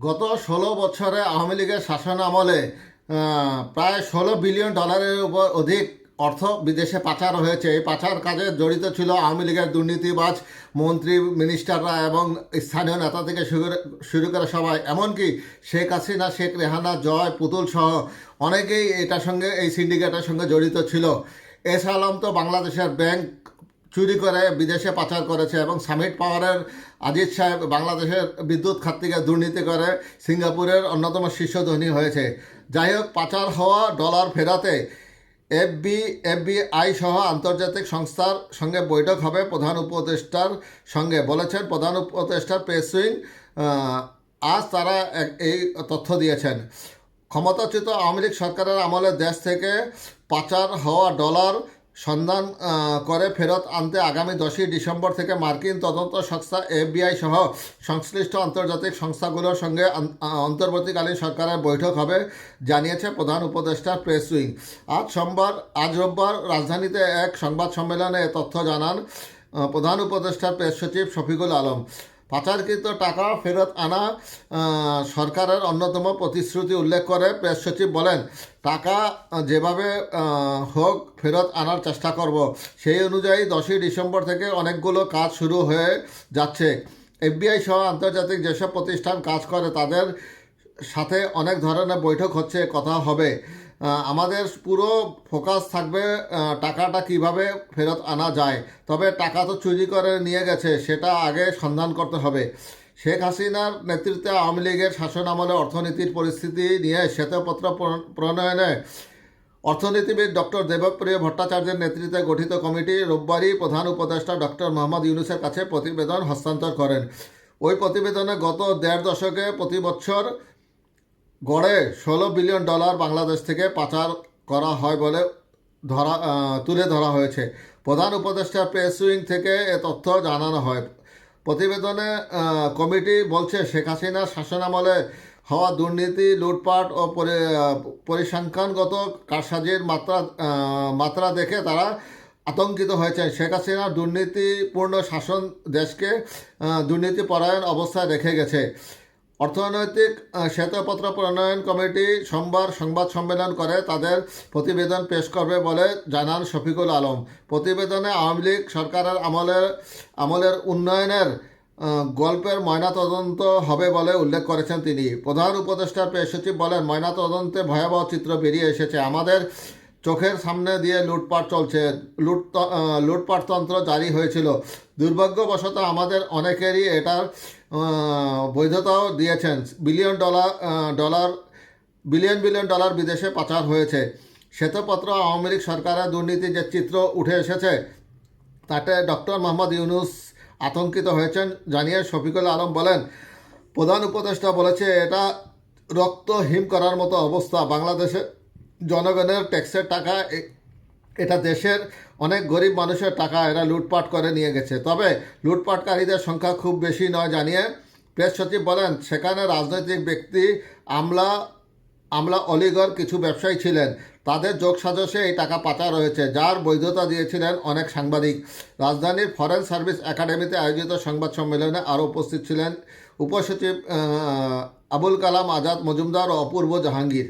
গত ষোলো বছরে আওয়ামী লীগের শাসন আমলে প্রায় ষোলো বিলিয়ন ডলারের উপর অধিক অর্থ বিদেশে পাচার হয়েছে। এই পাচার কাজে জড়িত ছিল আওয়ামী লীগের দুর্নীতিবাজ মন্ত্রী, মিনিস্টাররা এবং স্থানীয় নেতা থেকে শুরু করে- সবাই। এমনকি শেখ হাসিনা, শেখ রেহানা, জয়, পুতুল সহ অনেকেই এটার সঙ্গে, এই সিন্ডিকেটের সঙ্গে জড়িত ছিল। এস আলম তো বাংলাদেশের ব্যাংক চুরি করে, বিদেশে পাচার করেছে এবং সামিট পাওয়ারের আজিজ সাহেব বাংলাদেশের বিদ্যুৎ খাত থেকে দুর্নীতি করে সিঙ্গাপুরের অন্যতম শীর্ষ ধনী হয়েছে। যাই হোক, পাচার হওয়া ডলার ফেরাতে এফবি, এফবিআই সহ আন্তর্জাতিক সংস্থার সঙ্গে বৈঠক হবে প্রধান উপদেষ্টার সঙ্গে বলেছেন প্রধান উপদেষ্টার প্রেসুইং আজ তারা এই তথ্য দিয়েছেন। ক্ষমতাচ্যুত আওয়ামী লীগ সরকারের আমলে দেশ থেকে পাচার হওয়া ডলার সন্ধান করে ফেরত আনতে আগামী দশই ডিসেম্বর থেকে মার্কিন তদন্ত সংস্থা এফবিআই সহ সংশ্লিষ্ট আন্তর্জাতিক সংস্থাগুলোর সঙ্গে অন্তর্বর্তীকালীন সরকারের বৈঠক হবে, জানিয়েছে প্রধান উপদেষ্টা প্রেস উইং আজ সোমবার, আজ রোববার রাজধানীতে এক সংবাদ সম্মেলনে তথ্য জানান প্রধান উপদেষ্টা প্রেস সচিব শফিকুল আলম। পাচারকৃত টাকা ফেরত আনা সরকারের অন্যতম প্রতিশ্রুতি উল্লেখ করে প্রেস সচিব বলেন, টাকা যেভাবে হোক ফেরত আনার চেষ্টা করব। সেই অনুযায়ী দশই ডিসেম্বর থেকে অনেকগুলো কাজ শুরু হয়ে যাচ্ছে। এফবিআই সহ আন্তর্জাতিক যেসব প্রতিষ্ঠান কাজ করে, তাদের সাথে অনেক ধরনের বৈঠক হচ্ছে, কথা হবে। আমাদের পুরো ফোকাস থাকবে টাকাটা কীভাবে ফেরত আনা যায়। তবে টাকা তো চুরি করে নিয়ে গেছে, সেটা আগে সন্ধান করতে হবে। শেখ হাসিনার নেতৃত্বে আওয়ামী লীগের শাসন আমলে অর্থনীতির পরিস্থিতি নিয়ে শ্বেতপত্র প্রণয়নে অর্থনীতিবিদ ডক্টর দেবপ্রিয় ভট্টাচার্যের নেতৃত্বে গঠিত কমিটি রোববারই প্রধান উপদেষ্টা ডক্টর মোহাম্মদ ইউনুসের কাছে প্রতিবেদন হস্তান্তর করেন। ওই প্রতিবেদনে গত দেড় দশকে প্রতি বছর গড়ে ষোলো বিলিয়ন ডলার বাংলাদেশ থেকে পাচার করা হয় বলে ধরা তুলে ধরা হয়েছে। প্রধান উপদেষ্টা প্রেস উইং থেকে এ তথ্য জানানো হয়। প্রতিবেদনে কমিটি বলছে, শেখ হাসিনার শাসনামলে হওয়া দুর্নীতি, লুটপাট ও পরিসংখ্যানগত কারসাজির মাত্রা মাত্রা দেখে তারা আতঙ্কিত হয়েছেন। শেখ হাসিনার দুর্নীতিপূর্ণ শাসন দেশকে দুর্নীতিপরায়ণ অবস্থায় রেখে গেছে। অর্থনৈতিক শ্বেতপত্র প্রণয়ন কমিটি সোমবার সংবাদ সম্মেলন করে। তাদের প্রতিবেদন পেশ করবে বলে জানান শফিকুল আলম। প্রতিবেদনে আওয়ামী লীগ সরকারের আমলের আমলের উন্নয়নের গল্পের ময়নাতদন্ত হবে বলে উল্লেখ করেছেন তিনি। প্রধান উপদেষ্টা পেশ সচিব বলেন, ময়নাতদন্তে ভয়াবহ চিত্র বেরিয়ে এসেছে। আমাদের চোখের সামনে দিয়ে লুটপাট চলছে। লুট লুটপাটতন্ত্র জারি হয়েছিল। দুর্ভাগ্যবশত আমাদের অনেকেরই এটার বৈধতাও দিয়েছেন। Billion dollar dollar, billion billion dollar বিদেশে পাচার হয়েছে। শ্বেতপত্র আওয়ামী লীগ সরকারের দুর্নীতির যে চিত্র উঠে এসেছে, তাতে ডক্টর মোহাম্মদ ইউনুস আতঙ্কিত হয়েছেন জানিয়ে শফিকুল আলম বলেন, প্রধান উপদেষ্টা বলেছে, এটা রক্ত হিম করার মতো অবস্থা। বাংলাদেশে জনগণের ট্যাক্সের টাকা এটা দেশের অনেক গরিব মানুষের টাকা এরা লুটপাট করে নিয়ে গেছে। তবে লুটপাটকারীদের সংখ্যা খুব বেশি নয় জানিয়ে প্রেস সচিব বলেন, সেখানে রাজনৈতিক ব্যক্তি আমলা আমলা অলিগর কিছু ব্যবসায়ী ছিলেন। তাদের যোগ সাজসে এই টাকা পাচার হয়েছে, যার বৈধতা দিয়েছিলেন অনেক সাংবাদিক। রাজধানীর ফরেন সার্ভিস একাডেমিতে আয়োজিত সংবাদ সম্মেলনে আরও উপস্থিত ছিলেন উপসচিব আবুল কালাম আজাদ মজুমদার ও অপূর্ব জাহাঙ্গীর।